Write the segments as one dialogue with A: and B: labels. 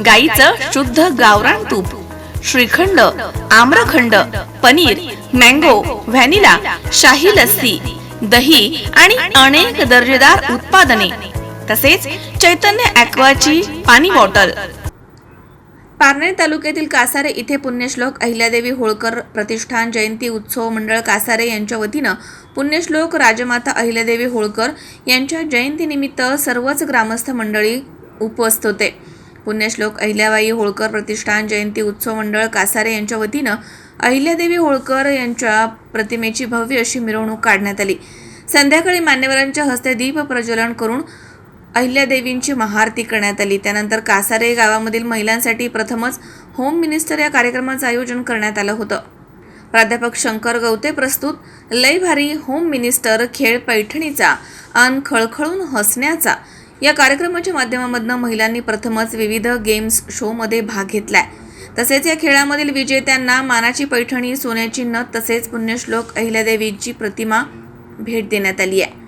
A: गाईचं शुद्ध गावरान तूप श्रीखंड आम्रखंड पनीर मँगो व्हॅनिला शाही लस्सी दही आणि अनेक दर्जेदार उत्पादने तसेच चैतन्य ॲक्वाची पाणी बॉटल. पारनेर तालुक्यातील कासारे इथे पुण्यश्लोक अहिल्यादेवी होळकर प्रतिष्ठान जयंती उत्सव मंडळ कासारे यांच्या वतीनं पुण्यश्लोक राजमाता अहिल्यादेवी होळकर यांच्या जयंतीनिमित्त सर्वच ग्रामस्थ मंडळी उपस्थित होते. पुण्यश्लोक अहिल्याबाई होळकर प्रतिष्ठान जयंती उत्सव मंडळ कासारे यांच्या वतीनं अहिल्यादेवी होळकर यांच्या प्रतिमेची भव्य अशी मिरवणूक काढण्यात आली. संध्याकाळी मान्यवरांच्या हस्ते दीप प्रज्वलन करून अहिल्यादेवींची महाआरती करण्यात आली. त्यानंतर कासारे गावामधील महिलांसाठी प्रथमच होम मिनिस्टर या कार्यक्रमाचं आयोजन करण्यात आलं होतं. प्राध्यापक शंकर गवते प्रस्तुत लय भारी होम मिनिस्टर खेळ पैठणीचा अन खळखळून हसण्याचा या कार्यक्रमाच्या माध्यमामधनं महिलांनी प्रथमच विविध गेम्स शोमध्ये भाग घेतलाय. तसेच या खेळामधील विजेत्यांना मानाची पैठणी सोन्याची नथ तसेच पुण्यश्लोक अहिल्यादेवीची प्रतिमा भेट देण्यात आली आहे.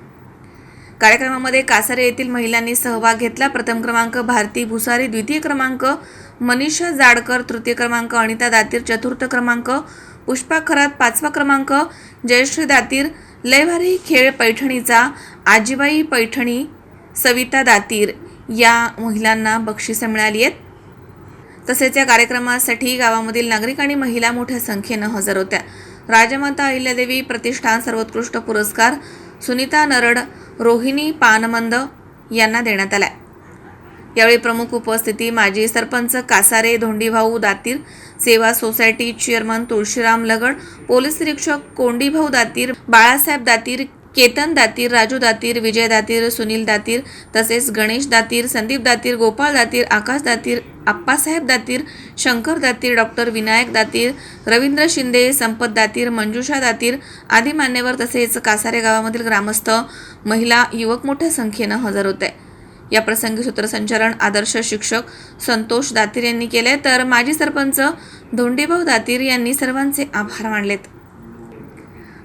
A: कार्यक्रमामध्ये कासारे येथील महिलांनी सहभाग घेतला. प्रथम क्रमांक भारती भुसारी द्वितीय क्रमांक मनीषा जाडकर तृतीय क्रमांक अनिता दातीर चतुर्थ क्रमांक पुष्पा खरात पाचवा क्रमांक जयश्री दातीर लयभारी खेळ पैठणीचा आजीबाई पैठणी सविता दातीर या महिलांना बक्षिसं मिळाली आहेत. तसेच या कार्यक्रमासाठी गावामधील नागरिक आणि महिला मोठ्या संख्येनं हजर होत्या. राजमाता अहिल्यादेवी प्रतिष्ठान सर्वोत्कृष्ट पुरस्कार सुनीता नरड रोहिणी पानमंद यांना देण्यात आला यावेळी प्रमुख उपस्थिती माजी सरपंच कासारे धोंडीभाऊ दातीर सेवा society chairman Tulshiram Lagad police निरीक्षक कोंडीभाऊ दातीर बाळासाहेब दातीर केतन दातीर राजू दातीर विजय दातीर सुनील दातीर तसेच गणेश दातीर संदीप दातीर गोपाळ दातीर आकाश दातीर आप्पासाहेब दातीर शंकर दातीर डॉक्टर विनायक दातीर रवींद्र शिंदे संपत दातीर मंजुषा दातीर आदी मान्यवर तसेच कासारे गावामधील ग्रामस्थ महिला युवक मोठ्या संख्येनं हजर होते. या प्रसंगी सूत्रसंचालन आदर्श शिक्षक संतोष दातीर यांनी केले तर माजी सरपंच धोंडीभाऊ दातीर यांनी सर्वांचे आभार मानलेत.